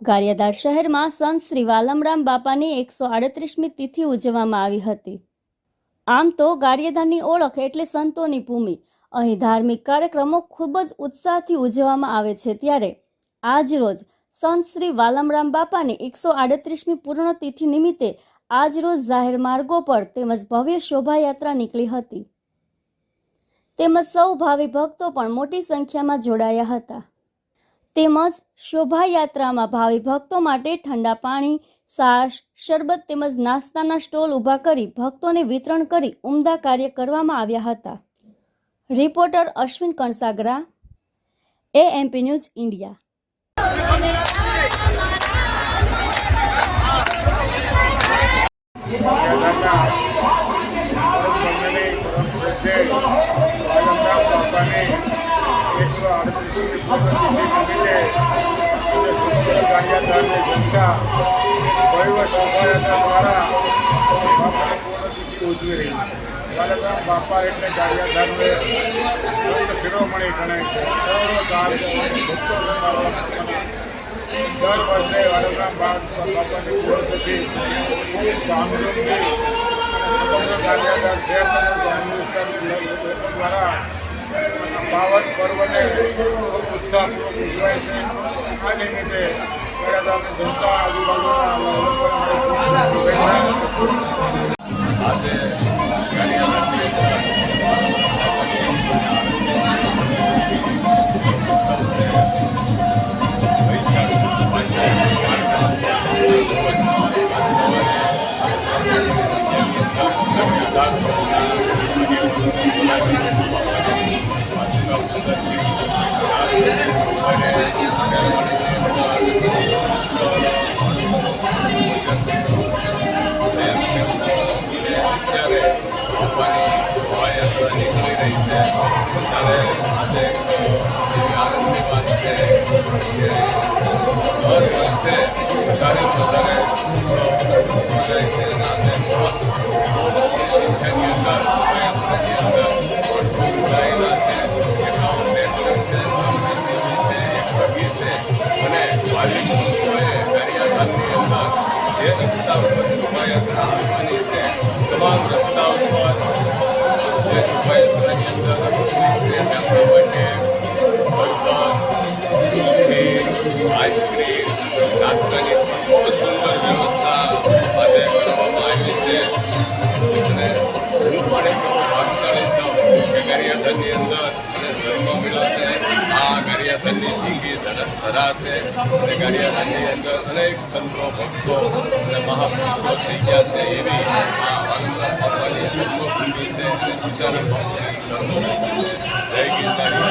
ગારિયાધાર શહેરમાં સંત શ્રી વાલમરામ બાપાની એકસો આડત્રીસમી તિથિ ઉજવવામાં આવી હતી. આમ તો ગારિયાધારની ઓળખ એટલે સંતોની ભૂમિ. અહીં ધાર્મિક કાર્યક્રમો ખૂબ જ ઉત્સાહથી ઉજવવામાં આવે છે ત્યારે આજ રોજ સંત શ્રી વાલમરામ બાપાની એકસો આડત્રીસમી પૂર્ણ તિથિ નિમિત્તે આજ રોજ જાહેર માર્ગો પર તેમજ ભવ્ય શોભાયાત્રા નીકળી હતી. તેમજ સૌ ભાવિ ભક્તો પણ મોટી સંખ્યામાં જોડાયા હતા. તેમજ શોભાયાત્રામાં ભાવિ ભક્તો માટે ઠંડા પાણી, સાસ, શરબત તેમજ નાસ્તાના સ્ટોલ ઊભા કરી ભક્તોને વિતરણ કરી ઉમદા કાર્ય કરવામાં આવ્યા હતા. Reporter Ashwin Kansagara AMP news India એકસો આડત્રીસમી કાર્યકારની જનતા ભવ્ય શોભાયાત્રા દ્વારા બાપાની પૂર્ણતિથિ ઉજવી રહી છે. વાલમરામ બાપા એટલે કાર્યધારને સંત શિરોમણી ગણાય છે. કરોડો ચાર ભક્તો દર વર્ષે વાલમરામ બા- બાપાની પૂર્ણતિથિ ખૂબ ધામધૂમથી સમગ્ર ગાંધીનગર શહેર તેમજ ગ્રામ્ય વિસ્તારની દ્વારા પાવન પર્વને ખૂબ ઉત્સાહપૂર્વક ઉજવાય છે. આ નિમિત્તે ગાંધીનગરની જનતા આજુબાજુના શુભેચ્છા રહી છે પોતાને આજે આનંદની વાત છે કે દર વર્ષે વધારે વધારે ઉત્સવ છે અને સંખ્યાની અંદર જોડાયેલા છે કેટલાઓ નેટવર્ક છે અને વાલી લોકોએ અંદર જે રસ્તા ઉપર છે તમામ અંદર પબ્લિક છે તેમના માટે ખૂબ સુંદર વ્યવસ્થા આજે કરવામાં આવી છે અને હું પણ એવો ભાગશાળી છું અંદર મને જન્મ છે આ ટીકી ધરસ ધરા છે અને અંદર અનેક સંતો ભક્તો અને મહાપુરુષો થઈ ગયા છે એવી આ વાલંદા બાપાની